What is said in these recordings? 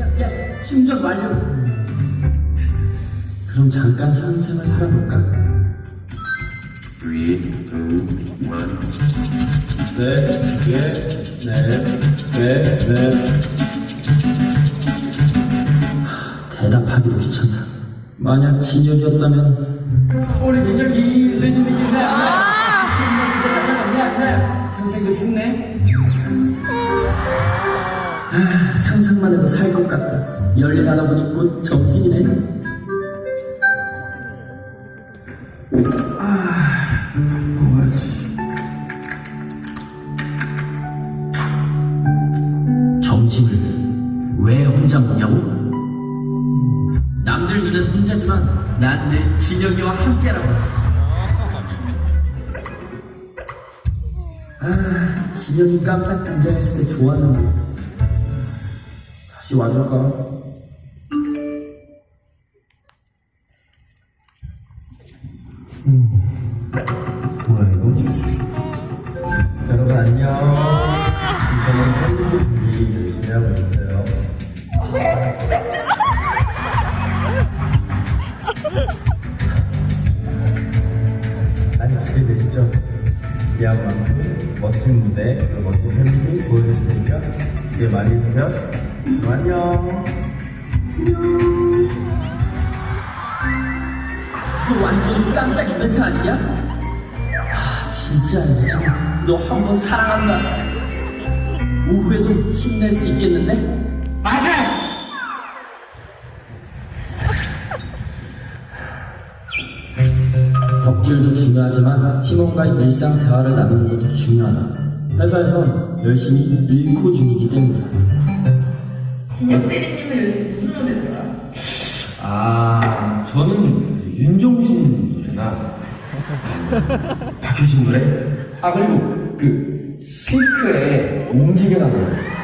야, 야, 충전 완료. 그럼 잠깐 현생을 살아볼까? Three, two, one. 네, 네, 네, 네, 네. 대답하기도 귀찮다. 만약 진혁이었다면 우리 진혁이 레드미기 네, 네. 신나서 대답하면 네, 네. 현생도 쉽네. 아, 상상만 해도 살 것 같다. 열일하다 보니 곧 점심이네. 남들 눈엔 혼자지만 난 늘 진혁이와 함께라고. 아, 진혁이 깜짝 등장했을 때 좋았는데 다시 와줄까? 뭐야 이거? 여러분 안녕. 저는 팬미팅 준비 열심히 하고 있어요. 기대한 만큼 멋진 무대, 그리고 멋진 팬미팅 보여드릴 테니까 기대 많이 해주세요. 그럼 안녕. 그 완전 깜짝 이벤트 아니냐? 아, 진짜 이제 너한 번 사랑한다. 오후에도 힘낼 수 있겠는데? 덕질도 중요하지만 팀원과의 일상 대화를 나누는 것도 중요하다. 회사에선 열심히 일코 중이기 때문이다. 진혁 대리님은 요즘 무슨 노래 들어요? 아, 저는 그 윤종신 노래나 박효신 노래? 아, 그리고 그 싱크의 움직여라 노래.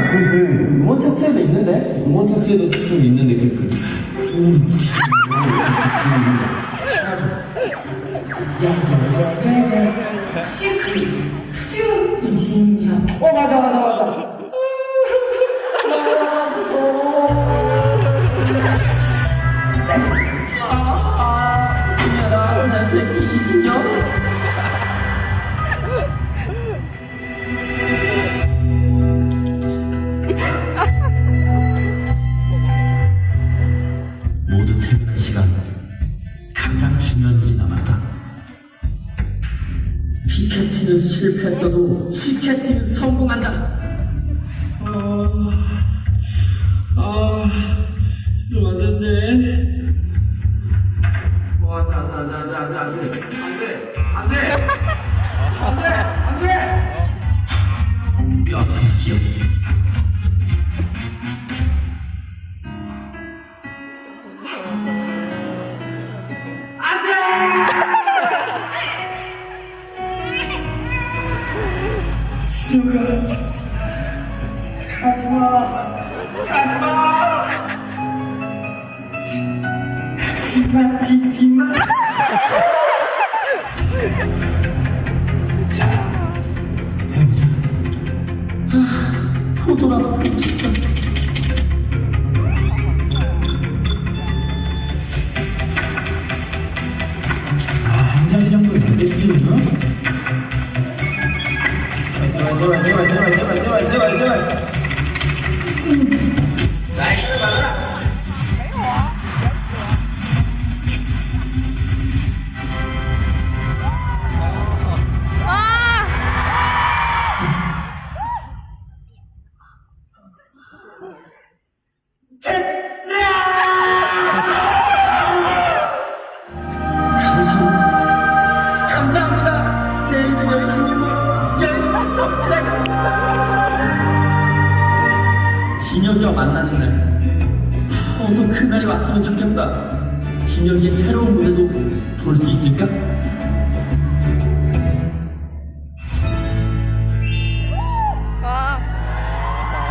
그, 그 음원 차트에도 있는데? 음원 차트에도 좀 있는데, 그, 그. 움직 싱크 퓨 이진혁 어, 맞아, 맞아, 맞아. 피켓팅은 실패했어도 시켓팅은 성공한다. 아, 아, 이거 안 됐네. 와, 나, 나, 나, 나, 나, 안 돼. 안 돼. 안 돼. 안 돼. 안 돼. 뼈 아픈 기억. 안 돼! 가지마 가지마 지마 지지마 자 해보자 아, 포도라도 보고 싶다 열심히 덕질하겠습니다. 진혁이와 만나는 날. 어서 그날이 왔으면 좋겠다. 진혁이의 새로운 무대도 볼 수 있을까?